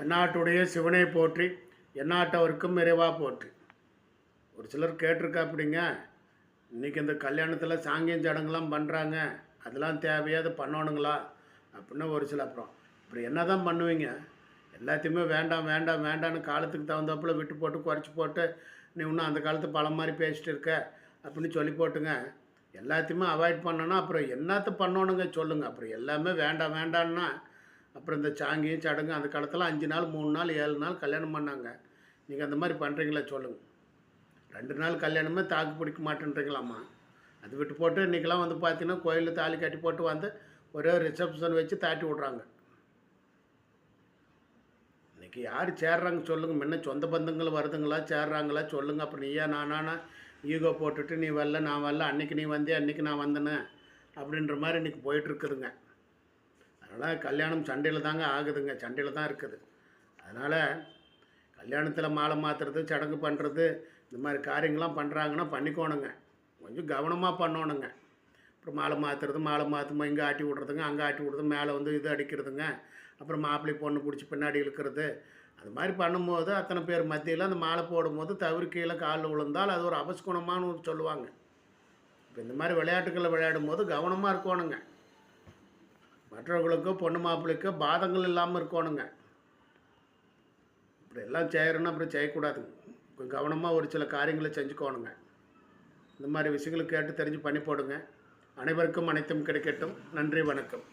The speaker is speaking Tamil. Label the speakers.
Speaker 1: எந்நாட்டுடைய சிவனை போற்றி எந்நாட்டவருக்கும் நிறைவாக போற்றி. ஒரு சிலர் கேட்டிருக்கா அப்படிங்க இன்றைக்கி இந்த கல்யாணத்தில் சாங்கியம் சடங்குலாம் பண்ணுறாங்க அதெல்லாம் தேவையாது பண்ணணுங்களா? அப்படின்னு ஒரு சில அப்புறம் இப்படி என்ன தான் பண்ணுவீங்க? எல்லாத்தையுமே வேண்டாம் வேண்டாம் வேண்டாம்னு காலத்துக்கு தகுந்தாப்புல விட்டு போட்டு குறைச்சி போட்டு நீ இன்னும் அந்த காலத்து பழம் மாதிரி பேசிட்டு இருக்க அப்படின்னு சொல்லி போட்டுங்க. எல்லாத்தையுமே அவாய்ட் பண்ணோன்னா அப்புறம் என்னத்தை பண்ணணுங்க சொல்லுங்கள் அப்புறம் எல்லாமே வேண்டாம் வேண்டான்னா அப்புறம் இந்த சாங்கியம் சடங்கு அந்த காலத்தில் அஞ்சு நாள் மூணு நாள் ஏழு நாள் கல்யாணம் பண்ணாங்க. நீங்கள் அந்த மாதிரி பண்ணுறீங்களா சொல்லுங்கள் ரெண்டு நாள் கல்யாணமே தாக்கு பிடிக்க மாட்டேன்றீங்களாம்மா. அது விட்டு போட்டு இன்றைக்கெலாம் வந்து பார்த்தீங்கன்னா கோயிலில் தாலி கட்டி போட்டு வந்து ஒரே ரிசப்ஷன் வச்சு தாட்டி விட்றாங்க. இன்றைக்கி யார் சேர்றாங்க சொல்லுங்கள் முன்ன சொந்த பந்தங்கள் வருதுங்களா சேர்றாங்களா சொல்லுங்கள் அப்புறம் நீயா நானானா ஈகோ போட்டுட்டு நீ வரல நான் வரல அன்னைக்கு நீ வந்தே அன்னைக்கு நான் வந்தேனே அப்படின்ற மாதிரி இன்றைக்கி போயிட்டுருக்குதுங்க அதனால் கல்யாணம் சண்டையில் தாங்க ஆகுதுங்க சண்டையில் தான் இருக்குது. அதனால் கல்யாணத்தில் மாலை மாற்றுறது சடங்கு பண்ணுறது இந்த மாதிரி காரியங்கள்லாம் பண்ணுறாங்கன்னா பண்ணிக்கோணுங்க. கொஞ்சம் கவனமாக பண்ணணுங்க. அப்புறம் மாலை மாற்றுறது மாலை மாற்றுமா இங்கே ஆட்டி விட்றதுங்க அங்கே ஆட்டி விட்றது மேலே வந்து இது அடிக்கிறதுங்க. அப்புறம் மாப்பிள்ளை பொண்ணு பிடிச்சி பின்னாடி இழுக்கிறது. அது மாதிரி பண்ணும்போது அத்தனை பேர் மத்தியில் அந்த மாலை போடும்போது தவறு கீழே காலில் விழுந்தால் அது ஒரு அபஸ்குணமானு சொல்லுவாங்க. இப்போ இந்த மாதிரி விளையாட்டுக்களை விளையாடும் போது கவனமாக இருக்கணுங்க. மற்றவர்களுக்கோ பொண்ணு மாப்பிள்ளைக்கோ பாதங்கள் இல்லாமல் இருக்கணுங்க. இப்படி எல்லாம் செய்கிறோன்னா அப்புறம் செய்யக்கூடாதுங்க கொஞ்சம் கவனமாக ஒரு சில காரியங்களை செஞ்சுக்கோணுங்க. இந்த மாதிரி விஷயங்களை கேட்டு தெரிஞ்சு பண்ணி போடுங்க. அனைவருக்கும் அனைத்தும் கிடைக்கட்டும். நன்றி வணக்கம்.